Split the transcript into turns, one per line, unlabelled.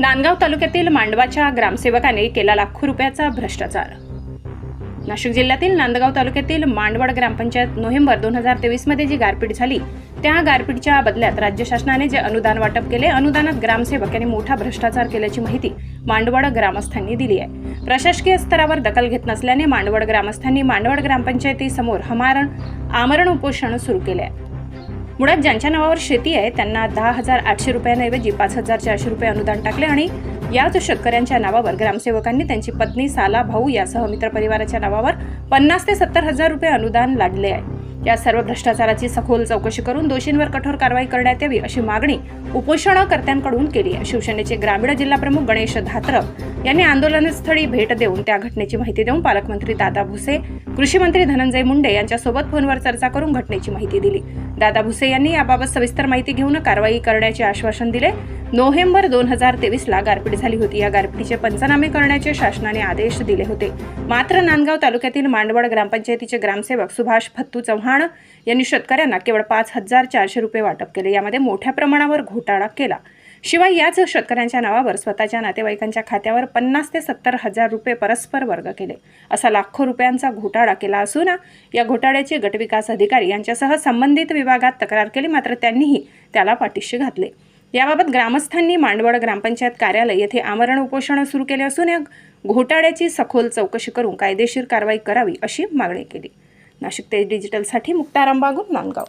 नांदगाव तालुक्यातील मांडवाच्या ग्रामसेवकाने केला लाखो रुपयाचा भ्रष्टाचार. नाशिक जिल्ह्यातील नांदगाव तालुक्यातील मांडवड ग्रामपंचायत नोव्हेंबर दोन हजार तेवीसमध्ये जी गारपीट झाली त्या गारपीटच्या बदल्यात राज्य शासनाने जे अनुदान वाटप केले अनुदानात ग्रामसेवक यांनी मोठा भ्रष्टाचार केल्याची माहिती मांडवड ग्रामस्थांनी दिली आहे. प्रशासकीय स्तरावर दखल घेत नसल्याने मांडवड ग्रामस्थांनी मांडवड ग्रामपंचायतीसमोर हमारण आमरण उपोषण सुरू केले आहे. मुळात ज्यांच्या नावावर शेती आहे त्यांना दहा हजार आठशे रुपयांऐवजी पाच हजार चारशे रुपये अनुदान टाकले आणि याच शेतकऱ्यांच्या नावावर ग्रामसेवकांनी त्यांची पत्नी साला भाऊ यासह मित्रपरिवाराच्या नावावर पन्नास ते सत्तर हजार रुपये अनुदान लादले आहे. या सर्व भ्रष्टाचाराची सखोल चौकशी करून दोषींवर कठोर कारवाई करण्यात यावी अशी मागणी उपोषणकर्त्यांकडून केली आहे. शिवसेनेचे ग्रामीण जिल्हाप्रमुख गणेश धात्रप यांनी आंदोलनस्थळी भेट देऊन त्या घटनेची माहिती देऊन पालकमंत्री दादा भुसे कृषी मंत्री धनंजय मुंडे यांच्यासोबत फोनवर चर्चा करून घटनेची माहिती दिली. दादा भुसे यांनी याबाबत सविस्तर माहिती घेऊन कारवाई करण्याचे आश्वासन दिले. नोव्हेंबर दोन हजार तेवीसला गारपीट झाली होती. या गारपीटीचे पंचनामे करण्याचे शासनाने आदेश दिले होते. मात्र नांदगाव तालुक्यातील मांडवड ग्रामपंचायतीचे ग्रामसेवक सुभाष फत्तू चव्हाण यांनी शेतकऱ्यांना केवळ पाच हजार चारशे रुपये वाटप केले. यामध्ये मोठ्या प्रमाणावर घोटाळा केला. शिवाय याच शेतकऱ्यांच्या नावावर स्वतःच्या नातेवाईकांच्या खात्यावर पन्नास ते सत्तर हजार रुपये परस्पर वर्ग केले. असा लाखो रुपयांचा घोटाळा केला असून या घोटाळ्याचे गटविकास अधिकारी यांच्यासह संबंधित विभागात तक्रार केली. मात्र त्यांनीही त्याला पाठीशी घातले. याबाबत ग्रामस्थांनी मांडवड ग्रामपंचायत कार्यालय येथे आमरण उपोषण सुरू केले असून या घोटाळ्याची सखोल चौकशी करून कायदेशीर कारवाई करावी अशी मागणी केली. नाशिक तेज डिजिटलसाठी मुक्ताराम बागून नांदगाव.